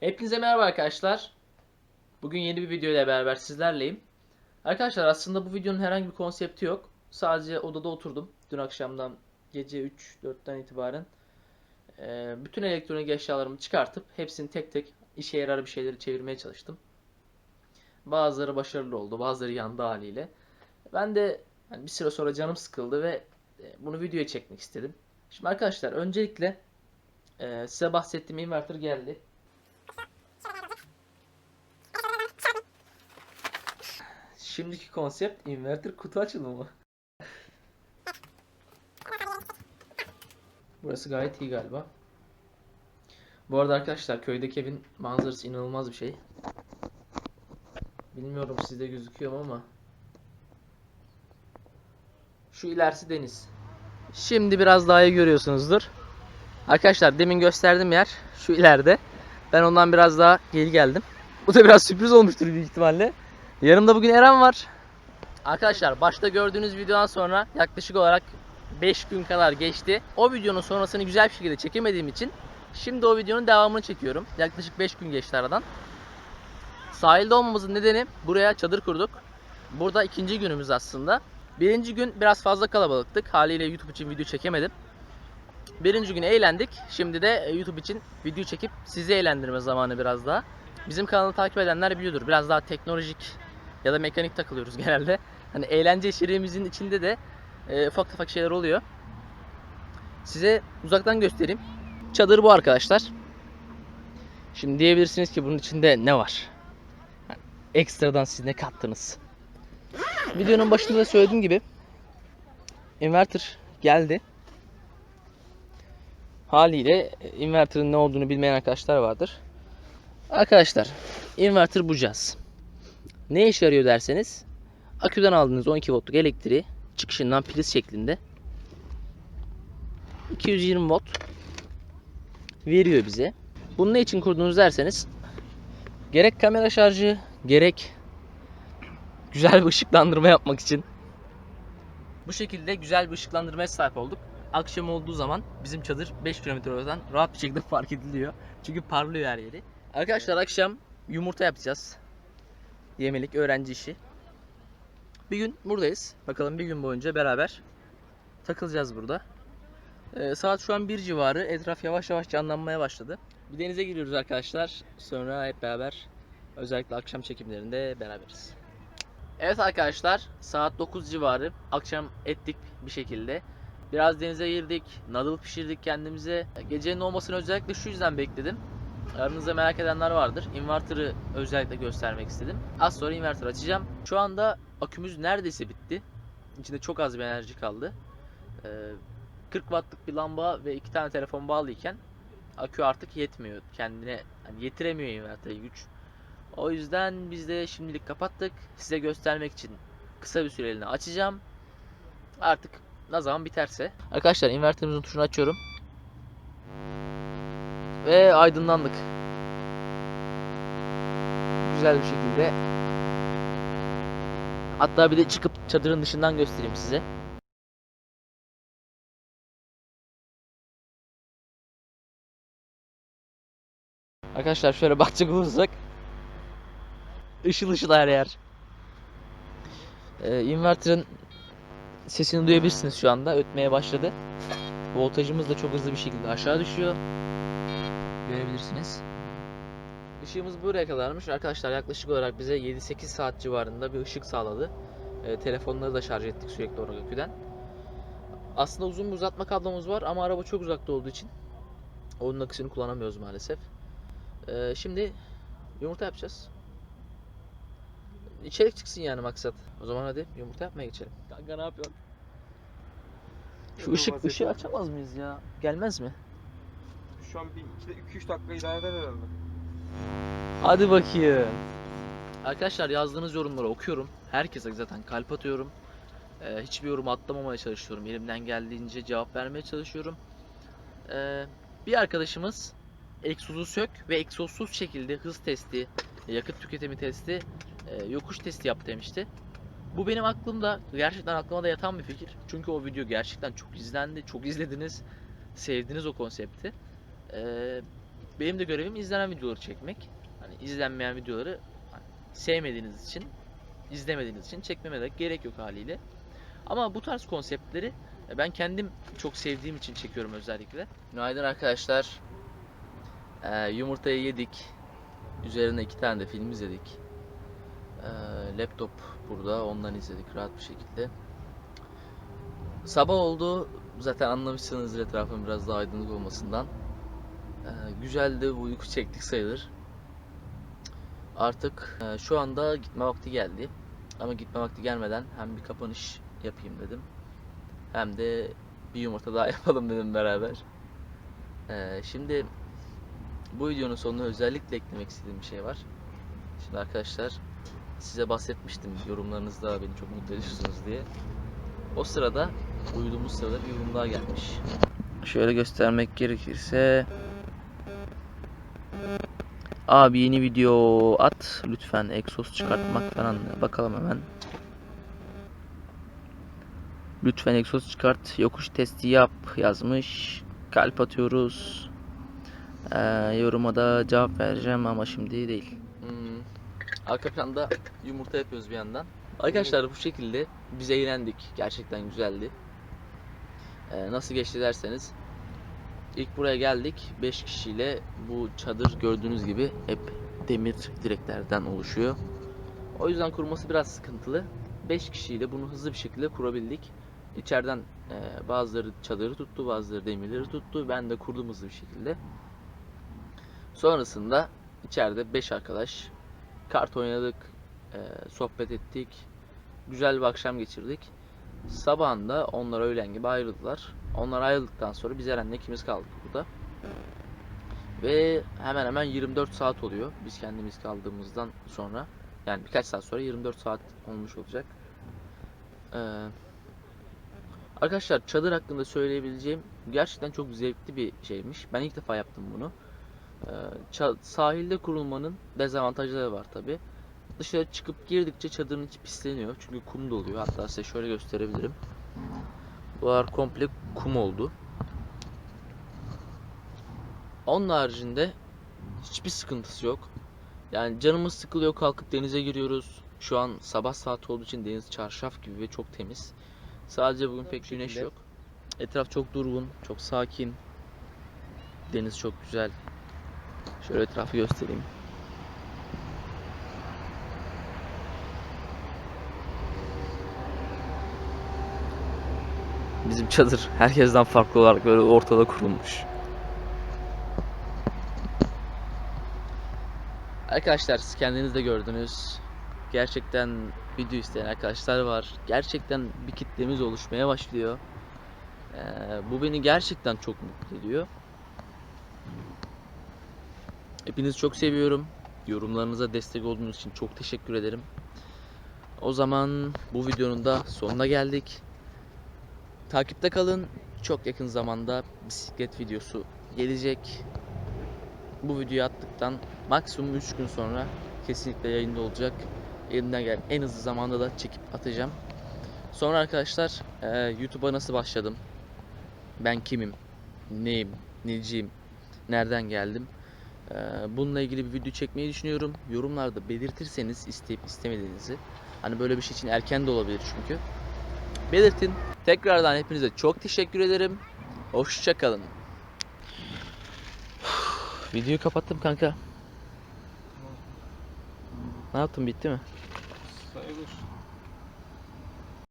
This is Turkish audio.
Hepinize merhaba arkadaşlar. Bugün yeni bir video ile beraber sizlerleyim. Arkadaşlar aslında bu videonun herhangi bir konsepti yok. Sadece odada oturdum. Dün akşamdan gece 3-4'ten itibaren eee, bütün elektronik eşyalarımı çıkartıp hepsini tek tek işe yarar bir şeyleri çevirmeye çalıştım. Bazıları başarılı oldu, bazıları yandı haliyle. Ben de hani bir süre sonra canım sıkıldı ve e, bunu videoya çekmek istedim. Şimdi arkadaşlar öncelikle e, size bahsettiğim inverter geldi. Şimdiki konsept inverter kutu açılımı. Burası gayet iyi galiba. Bu arada arkadaşlar köydeki evin manzarası inanılmaz bir şey. Bilmiyorum sizde gözüküyor ama. Şu ilerisi deniz. Şimdi biraz daha iyi görüyorsunuzdur. Arkadaşlar demin gösterdiğim yer şu ileride. Ben ondan biraz daha geri geldim. Bu da biraz sürpriz olmuştur büyük ihtimalle. Yanımda bugün Eren var. Arkadaşlar başta gördüğünüz videodan sonra yaklaşık olarak 5 gün kadar geçti. O videonun sonrasını güzel bir şekilde çekemediğim için şimdi o videonun devamını çekiyorum. Yaklaşık 5 gün geçti aradan. Sahilde olmamızın nedeni buraya çadır kurduk. Burada ikinci günümüz aslında. Birinci gün biraz fazla kalabalıktık. Haliyle YouTube için video çekemedim. Birinci gün eğlendik. Şimdi de e, YouTube için video çekip sizi eğlendirme zamanı biraz daha. Bizim kanalı takip edenler biliyordur. Biraz daha teknolojik ya da mekanik takılıyoruz genelde. Hani eğlence içeriğimizin içinde de e, ufak tefek şeyler oluyor. Size uzaktan göstereyim. Çadır bu arkadaşlar. Şimdi diyebilirsiniz ki bunun içinde ne var? Yani ekstradan siz ne kattınız? Videonun başında da söylediğim gibi inverter geldi. Haliyle inverter'ın ne olduğunu bilmeyen arkadaşlar vardır. Arkadaşlar inverter bu cihaz. Ne işe yarıyor derseniz aküden aldığınız 12 voltluk elektriği çıkışından priz şeklinde 220 volt veriyor bize. Bunu ne için kurdunuz derseniz gerek kamera şarjı gerek güzel bir ışıklandırma yapmak için bu şekilde güzel bir ışıklandırmaya sahip olduk. Akşam olduğu zaman bizim çadır 5 kilometre oradan rahat bir şekilde fark ediliyor. Çünkü parlıyor her yeri. Arkadaşlar akşam yumurta yapacağız. Yemelik öğrenci işi. Bir gün buradayız. Bakalım bir gün boyunca beraber takılacağız burada. Ee, saat şu an 1 civarı. Etraf yavaş yavaş canlanmaya başladı. Bir denize giriyoruz arkadaşlar. Sonra hep beraber özellikle akşam çekimlerinde beraberiz. Evet arkadaşlar saat 9 civarı akşam ettik bir şekilde. Biraz denize girdik, noodle pişirdik kendimize. Gecenin olmasını özellikle şu yüzden bekledim. Aranızda merak edenler vardır. Inverter'ı özellikle göstermek istedim. Az sonra inverter açacağım. Şu anda akümüz neredeyse bitti. İçinde çok az bir enerji kaldı. Ee, 40 wattlık bir lamba ve iki tane telefon bağlıyken akü artık yetmiyor. Kendine hani yetiremiyor invertere güç. O yüzden biz de şimdilik kapattık. Size göstermek için kısa bir süreliğine açacağım. Artık ne zaman biterse. Arkadaşlar inverterimizin tuşunu açıyorum. Ve aydınlandık. Güzel bir şekilde. Hatta bir de çıkıp çadırın dışından göstereyim size. Arkadaşlar şöyle bakacak olursak ışıl ışıl her yer. Ee, inverter'ın sesini duyabilirsiniz şu anda. Ötmeye başladı. Voltajımız da çok hızlı bir şekilde aşağı düşüyor. Görebilirsiniz. Işığımız buraya kadarmış. Arkadaşlar yaklaşık olarak bize 7-8 saat civarında bir ışık sağladı. Ee, telefonları da şarj ettik sürekli olarak aküden. Aslında uzun bir uzatma kablomuz var ama araba çok uzakta olduğu için onun akısını kullanamıyoruz maalesef. Ee, şimdi yumurta yapacağız. İçerik çıksın yani maksat. O zaman hadi yumurta yapmaya geçelim. Kanka ne yapıyorsun? Şu ışık ışığı açamaz mıyız ya? Gelmez mi? Şu an bir 2-3 dakika idare eder herhalde. Hadi bakayım. Arkadaşlar yazdığınız yorumları okuyorum. Herkese zaten kalp atıyorum. Ee, hiçbir yorum atlamamaya çalışıyorum. Elimden geldiğince cevap vermeye çalışıyorum. Ee, bir arkadaşımız egzozu sök ve egzozsuz şekilde hız testi, yakıt tüketimi testi, e, yokuş testi yap demişti. Bu benim aklımda, gerçekten aklıma da yatan bir fikir. Çünkü o video gerçekten çok izlendi, çok izlediniz, sevdiniz o konsepti. Ee, benim de görevim izlenen videoları çekmek. Hani izlenmeyen videoları hani sevmediğiniz için, izlemediğiniz için çekmeme de gerek yok haliyle. Ama bu tarz konseptleri e, ben kendim çok sevdiğim için çekiyorum özellikle. Günaydın arkadaşlar. Ee, yumurtayı yedik. Üzerine iki tane de film izledik. Ee, laptop burada. Ondan izledik rahat bir şekilde. Sabah oldu. Zaten anlamışsınızdır etrafın biraz daha aydınlık olmasından. Ee, güzel de bu uyku çektik sayılır. Artık e, şu anda gitme vakti geldi. Ama gitme vakti gelmeden hem bir kapanış yapayım dedim. Hem de bir yumurta daha yapalım dedim beraber. Ee, şimdi bu videonun sonuna özellikle eklemek istediğim bir şey var. Şimdi arkadaşlar size bahsetmiştim yorumlarınızda beni çok mutlu ediyorsunuz diye. O sırada uyuduğumuz sırada bir yorum daha gelmiş. Şöyle göstermek gerekirse Abi yeni video at lütfen egzoz çıkartmak falan bakalım hemen. Lütfen egzoz çıkart yokuş testi yap yazmış. Kalp atıyoruz. Ee, yoruma da cevap vereceğim ama şimdi değil. Hmm, arka planda yumurta yapıyoruz bir yandan. Arkadaşlar bu şekilde biz eğlendik. Gerçekten güzeldi. Ee, nasıl geçti derseniz ilk buraya geldik 5 kişiyle bu çadır gördüğünüz gibi hep demir direklerden oluşuyor. O yüzden kurması biraz sıkıntılı. 5 kişiyle bunu hızlı bir şekilde kurabildik. İçeriden e, bazıları çadırı tuttu, bazıları demirleri tuttu. Ben de kurdum hızlı bir şekilde. Sonrasında içeride 5 arkadaş kart oynadık, e, sohbet ettik. Güzel bir akşam geçirdik. Sabahında onlar öğlen gibi ayrıldılar. Onlar ayrıldıktan sonra biz Eren'le ikimiz kaldık burada. Ve hemen hemen 24 saat oluyor biz kendimiz kaldığımızdan sonra. Yani birkaç saat sonra 24 saat olmuş olacak. Ee, arkadaşlar çadır hakkında söyleyebileceğim gerçekten çok zevkli bir şeymiş. Ben ilk defa yaptım bunu. Ee, sahilde kurulmanın dezavantajları var tabi. Dışarı çıkıp girdikçe çadırın içi pisleniyor. Çünkü kum doluyor. Hatta size şöyle gösterebilirim. Buralar komple kum oldu. Onun haricinde hiçbir sıkıntısı yok. Yani canımız sıkılıyor kalkıp denize giriyoruz. Şu an sabah saati olduğu için deniz çarşaf gibi ve çok temiz. Sadece bugün pek güneş yok. Etraf çok durgun, çok sakin. Deniz çok güzel. Şöyle etrafı göstereyim. Bizim çadır herkesten farklı olarak böyle ortada kurulmuş. Arkadaşlar siz kendiniz de gördünüz. Gerçekten video isteyen arkadaşlar var. Gerçekten bir kitlemiz oluşmaya başlıyor. Ee, bu beni gerçekten çok mutlu ediyor. Hepinizi çok seviyorum. Yorumlarınıza destek olduğunuz için çok teşekkür ederim. O zaman bu videonun da sonuna geldik. Takipte kalın. Çok yakın zamanda bisiklet videosu gelecek. Bu videoyu attıktan maksimum 3 gün sonra kesinlikle yayında olacak. Elimden gelen en hızlı zamanda da çekip atacağım. Sonra arkadaşlar eee, YouTube'a nasıl başladım? Ben kimim? Neyim? Neciyim? Nereden geldim? Eee, bununla ilgili bir video çekmeyi düşünüyorum. Yorumlarda belirtirseniz isteyip istemediğinizi. Hani böyle bir şey için erken de olabilir çünkü. Belirtin. Tekrardan hepinize çok teşekkür ederim. Hoşçakalın. Videoyu kapattım kanka. Ne yaptın bitti mi?